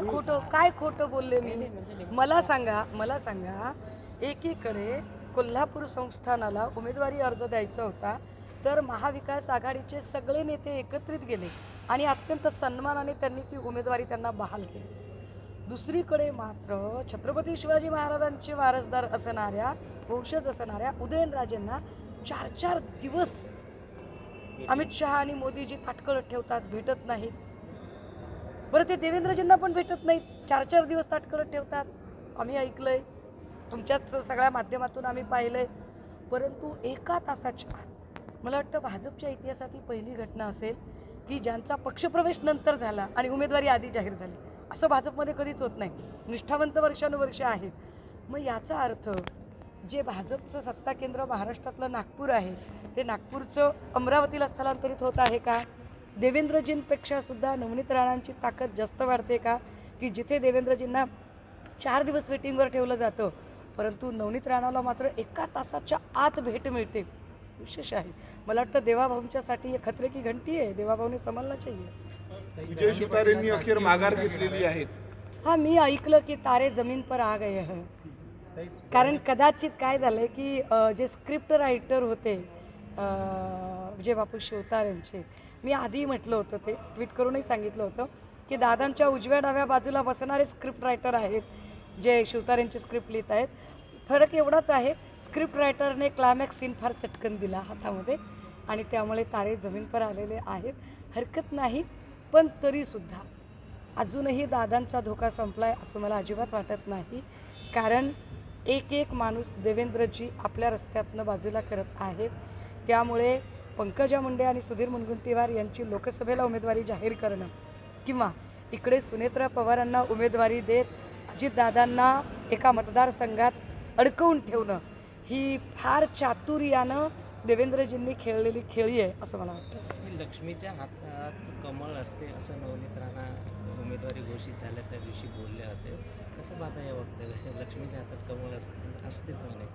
काय खोटं काय खोटं बोलले मी? मला सांगा मला सांगा. एकीकडे कोल्हापूर संस्थानाला उमेदवारी अर्ज द्यायचा होता तर महाविकास आघाडीचे सगळे नेते एकत्रित गेले आणि अत्यंत सन्मानाने त्यांनी ती उमेदवारी त्यांना बहाल केली. दुसरीकडे मात्र छत्रपती शिवाजी महाराजांचे वारसदार असणाऱ्या वंशज असणाऱ्या उदयनराजेंना चार चार दिवस अमित शहा आणि मोदीजी ताटकळत ठेवतात भेटत नाहीत. बरं ते देवेंद्रजींना पण भेटत नाहीत. चार चार दिवस ताटकळत ठेवतात. आम्ही ऐकलंय. तुमच्याच सगळ्या माध्यमातून आम्ही पाहिलंय. परंतु एका तासाच्या मला वाटतं भाजपच्या इतिहासात ही पहिली घटना असेल की ज्यांचा पक्षप्रवेश नंतर झाला आणि उमेदवारी आधी जाहीर झाली. असं भाजपमध्ये कधीच होत नाही. निष्ठावंत वर्षानुवर्ष आहेत मग याचा अर्थ जे भाजपचं सत्ता केंद्र महाराष्ट्रातलं नागपूर आहे ते नागपूरचं अमरावतीला स्थलांतरित होत आहे का? देवेंद्रजींपेक्षा सुद्धा नवनीत राणांची ताकद जास्त वाढते का? की जिथे देवेंद्रजींना चार दिवस वेटिंगवर ठेवलं जातं परंतु नवनीत राणाला मात्र एका तासाच्या आत भेट मिळते. विशेष आहे. मला वाटतं देवाभाऊंच्यासाठी खतरे की घंटी आहे. देवाभाऊने संभालना चाहिए. विजय शिवतारेंनी अखेर माघार घेतलेली आहे. हा मी ऐकलं की तारे जमीन पर आ गए हैं. कारण कदाचित काय झालंय की जे स्क्रिप्ट रायटर होते विजय बापू शिवतार यांचे मी आधी म्हटलं होतं ते ट्विट करूनही सांगितलं होतं की दादांच्या उजव्या डाव्या बाजूला बसणारे स्क्रिप्ट रायटर आहेत जे शिवतारेंची स्क्रिप्ट लिहित आहेत. फरक एवढाच आहे स्क्रिप्ट रायटरने क्लायमॅक्स सीन फार चटकन दिला हातामध्ये आणि त्यामुळे तारे जमीन पर आलेले आहेत. हरकत नाही पण तरीसुद्धा अजूनही दादांचा धोका संपला आहे असं मला अजिबात वाटत नाही. कारण एक एक माणूस देवेंद्रजी आपल्या रस्त्यातनं बाजूला करत आहेत. त्यामुळे पंकजा मुंडे आणि सुधीर मुनगंटीवार यांची लोकसभेला उमेदवारी जाहीर करणं किंवा इकडे सुनेत्रा पवारांना उमेदवारी देत अजितदादांना एका मतदारसंघात अडकवून ठेवणं ही फार चातुर्यानं देवेंद्रजींनी खेळलेली खेळी आहे असं मला वाटतं. लक्ष्मीच्या हातात कमळ असते असं नवनीत राणा उमेदवारी घोषित झाल्या त्या दिवशी बोलले होते. कसं पाहता या वक्तव्य लक्ष्मीच्या हातात कमळ असतेच म्हणे.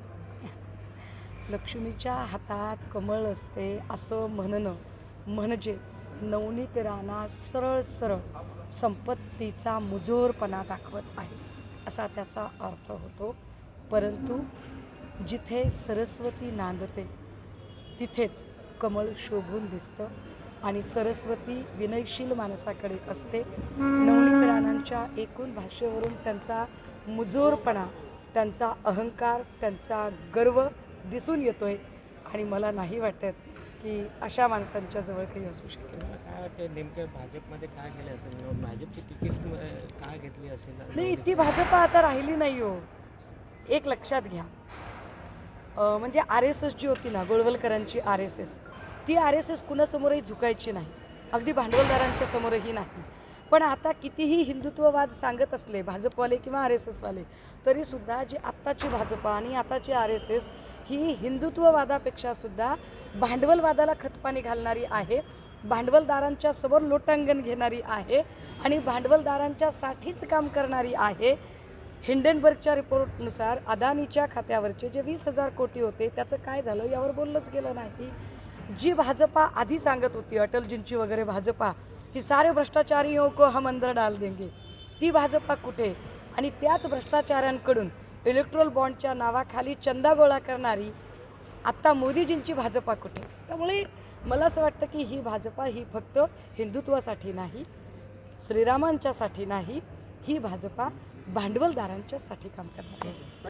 लक्ष्मीच्या हातात कमळ असते असं म्हणणं म्हणजे नवनीत राणा सरळ सरळ संपत्तीचा मुजोरपणा दाखवत आहे. असा त्याचा अर्थ होतो. परंतु जिथे सरस्वती नांदते तिथेच कमळ शोभून दिसतं आणि सरस्वती विनयशील माणसाकडे असते. नवनीत राणांच्या एकूण भाषेवरून त्यांचा मुजोरपणा त्यांचा अहंकार त्यांचा गर्व दिसून येतोय आणि मला नाही वाटत की अशा माणसांच्या जवळ काही असू शकेल. काय वाटतं नेमकं भाजपमध्ये काय केलं असेल? भाजपची तिकीट का घेतली असेल? नाही ती भाजपा आता राहिली नाही हो. एक लक्षात घ्या. म्हणजे आर एस एस जी होती ना गोळवलकरांची आर एस एस ती आर एस एस कुणासमोरही झुकायची नाही. अगदी भांडवलदारांच्या समोरही नाही. पण आता कितीही हिंदुत्ववाद सांगत असले भाजपवाले किंवा आर एस एसवाले तरीसुद्धा जी आत्ताची भाजपा आणि आताची आर एस एस ही हिंदुत्ववादापेक्षा सुद्धा भांडवलवादाला खतपाणी घालणारी आहे. भांडवलदारांच्या समोर लोटांगण घेणारी आहे आणि भांडवलदारांच्या साठीच काम करणारी आहे. हिंडनबर्गच्या रिपोर्टनुसार अदानीच्या खात्यावरचे जे वीस हजार कोटी होते त्याचं काय झालं यावर बोललंच गेलं नाही. जी भाजपा आधी सांगत होती अटलजींची वगैरे भाजपा की सारे भ्रष्टाचारियों को हम अंदर डाल देंगे. ती भाजपा कुठे? आणि त्याच भ्रष्टाचाऱ्यांकडून इलेक्ट्रोल बॉन्डच्या नावाखाली चंदा गोळा करणारी आत्ता मोदीजींची भाजपा कुठे? त्यामुळे मला असं वाटतं की ही भाजपा ही फक्त हिंदुत्वासाठी नाही श्रीरामांच्यासाठी नाही ही भाजपा भांडवलदारांच्यासाठी काम करणार आहे.